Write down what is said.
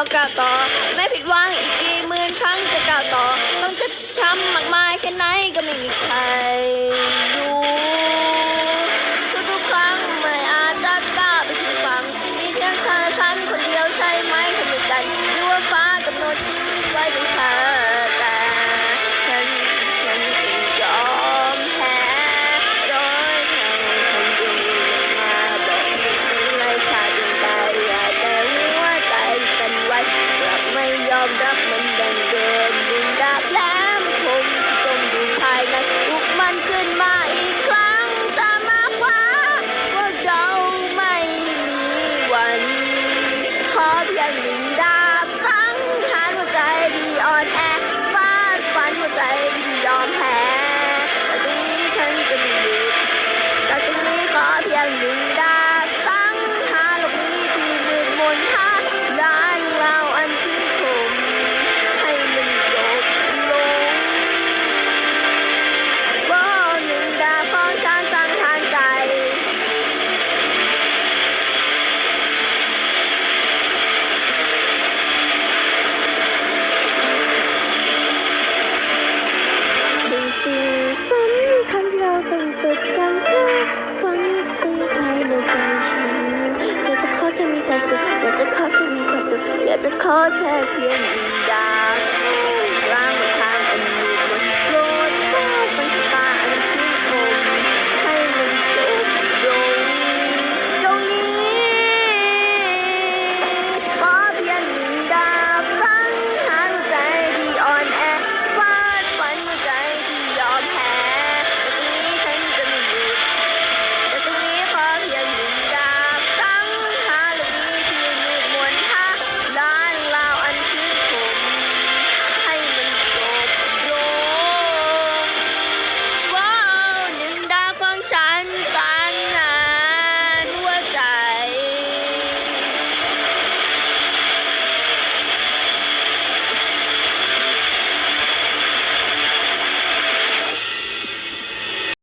ก็กล่าวต่อ ไม่ผิดหวังอีกกี่หมื่นครั้งจะกล่าวต่อ ต้องเจ็บช้ำมากๆ to call her Pyongyang.